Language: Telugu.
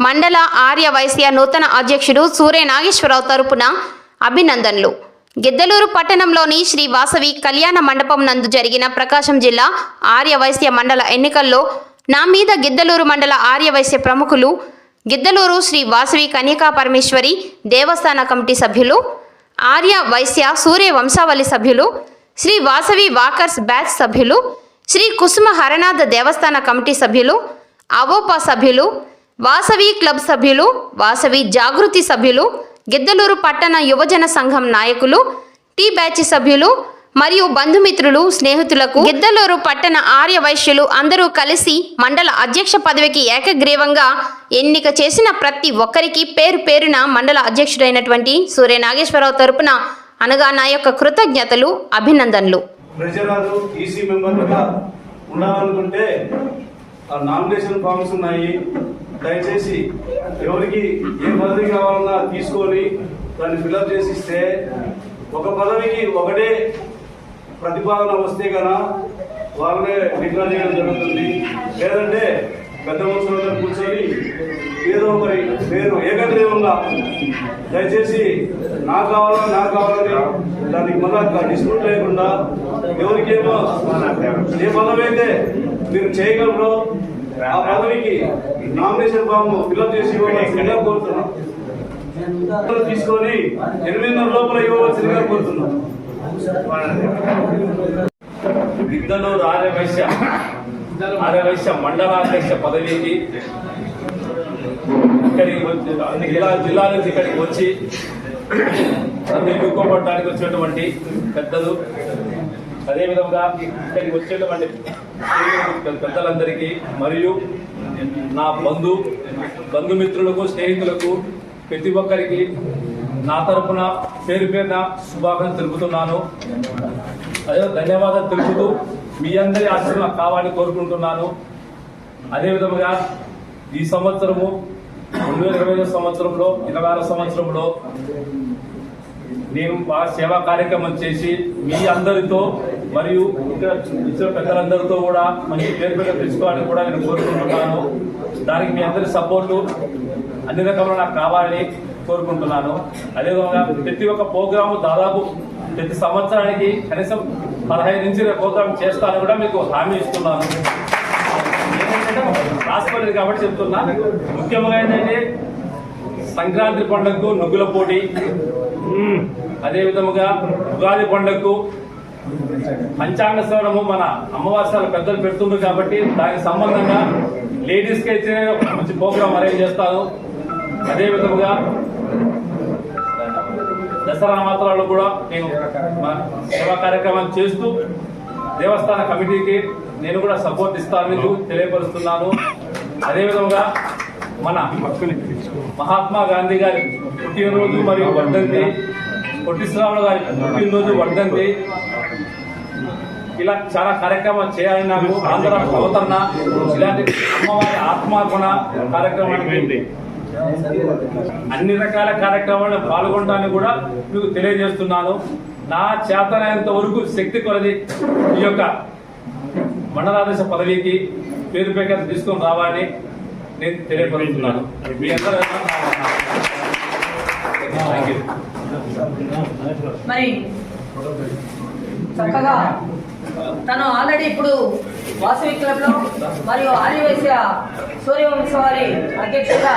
మండల ఆర్య వైశ్య నూతన అధ్యక్షుడు సూర్య నాగేశ్వరరావు తరపున అభినందనలు. గిద్దలూరు పట్టణంలోని శ్రీ వాసవి కళ్యాణ మండపం నందు జరిగిన ప్రకాశం జిల్లా ఆర్య వైశ్య మండల ఎన్నికల్లో నా మీద గిద్దలూరు మండల ఆర్య వైశ్య ప్రముఖులు గిద్దలూరు శ్రీ వాసవి కన్యకా పరమేశ్వరి దేవస్థాన కమిటీ సభ్యులు ఆర్య వైశ్య సూర్య వంశావళి సభ్యులు శ్రీ వాసవి వాకర్స్ బ్యాచ్ సభ్యులు శ్రీ కుసుమ హరనాథ దేవస్థాన కమిటీ సభ్యులు అవోపా సభ్యులు వాసవి క్లబ్ సభ్యులు వాసవి జాగృతి సభ్యులు గిద్దలూరు పట్టణ యువజన సంఘం నాయకులు టీ బ్యాచ్ సభ్యులు మరియు బంధుమిత్రులు స్నేహితులకు గిద్దలూరు పట్టణ ఆర్య వైశ్యులు అందరూ కలిసి మండల అధ్యక్ష పదవికి ఏకగ్రీవంగా ఎన్నిక చేసిన ప్రతి ఒక్కరికి పేరు పేరున మండల అధ్యక్షుడైనటువంటి సూర్య నాగేశ్వరరావు తరపున అనగా నా యొక్క కృతజ్ఞతలు అభినందనలు. ట్రెజరర్ ఈసీ ఉండాలనుకుంటే నామినేషన్ ఫామ్స్ ఉన్నాయి. దయచేసి ఎవరికి ఏ పదవి కావాలన్నా తీసుకొని దాన్ని ఫిల్అప్ చేసి ఇస్తే ఒక పదవికి ఒకటే ప్రతిపాదన వస్తే కదా వాళ్ళనే డిక్లేర్ చేయడం జరుగుతుంది. లేదంటే పెద్ద మనుషులందరూ కూర్చొని ఏదో ఒకరి పేరు ఏకగ్రీవంగా దయచేసి నాకు కావాలని నాకు కావాలని దానికి మళ్ళా డిస్ప్యూట్ లేకుండా ఎవరికేమో ఏ పదవి అయితే మీరు చేయగలరో ఆ పదవికి నామినేషన్ ఫామ్ ఫిల్అప్ చేసి ఇవ్వాల్సిందిగా కోరుతున్నాం. తీసుకొని ఎనిమిదిన్నర లోపల ఇవ్వవలసిందిగా కోరుతున్నాం. గిద్దలూరు ఆర్యవైశ్య ఆర్యవైశ్య మండలాధ్యక్ష పదవికి ఇక్కడికి వచ్చి అన్ని జిల్లా జిల్లా నుంచి ఇక్కడికి వచ్చి నన్ను ఎన్నుకోబడడానికి వచ్చినటువంటి పెద్దలు అదేవిధంగా ఇక్కడికి వచ్చేటువంటి పెద్దలందరికీ మరియు నా బంధు బంధుమిత్రులకు స్నేహితులకు ప్రతి ఒక్కరికి నా తరపున పేరు పేరున శుభాకాంక్షలు తెలుపుతున్నాను. అదే ధన్యవాదాలు తెలుపుతూ మీ అందరి ఆశీర్వాదం కావాలని కోరుకుంటున్నాను. అదేవిధంగా ఈ సంవత్సరము రెండు వేల ఇరవై ఐదు సంవత్సరంలో ఇరవై ఆరు సంవత్సరంలో నేను బాగా సేవా కార్యక్రమం చేసి మీ అందరితో మరియు ఇక్కడ ఇచ్చిన పెద్దలందరితో కూడా మంచి పేరు పేరు తెచ్చుకోవాలని కూడా నేను కోరుకుంటున్నాను. దానికి మీ అందరి సపోర్టు అన్ని రకాలుగా నాకు కావాలని కోరుకుంటున్నాను. అదేవిధంగా ప్రతి ఒక్క ప్రోగ్రాము దాదాపు ప్రతి సంవత్సరానికి కనీసం పదహైదు నుంచి ప్రోగ్రామ్ చేస్తానని కూడా మీకు హామీ ఇస్తున్నాను. రాసుకోలేదు కాబట్టి చెప్తున్నా. ముఖ్యంగా ఏంటంటే సంక్రాంతి పండుగకు నుగ్గుల పోటీ. అదే విధముగా ఉగాది పండుగకు పంచాంగ శ్రవణము మన అమ్మవాసాల పెద్దలు పెడుతుండ్రు కాబట్టి దానికి సంబంధంగా లేడీస్కి అయితే మంచి ప్రోగ్రామ్ అరేంజ్ చేస్తాను అదే విధముగా దసరా మాత్రాలు కూడా నేను సేవా కార్యక్రమం చేస్తూ దేవస్థాన కమిటీకి నేను కూడా సపోర్ట్ ఇస్తానని తెలియపరుస్తున్నాను. అదేవిధంగా మన మహాత్మా గాంధీ గారి పుట్టినరోజు మరియు వర్ధంతి పొట్టి శ్రీరాములు గారి పుట్టినరోజు వర్ధంతి. ఇలా చాలా కార్యక్రమాలు చేయాలని నాకు ఆంధ్ర అవతరణ ఇలాంటి అమ్మవారి ఆత్మార్పణ కార్యక్రమానికి అన్ని రకాల కార్యక్రమాల్లో పాల్గొనడానికి కూడా మీకు తెలియజేస్తున్నాను. నా చేతనైనంత వరకు శక్తి కొలది ఈ యొక్క మండలాదేశ పదవికి పేరు పేరు తీసుకొని రావాలని నేను తెలియపరుస్తున్నాను. మీ అందరూ మరి చక్కగా తను ఆల్రెడీ ఇప్పుడు వాసవి క్లబ్లో మరియు ఆర్యవైశ్య సూర్యవంశ వారి అధ్యక్షుడిగా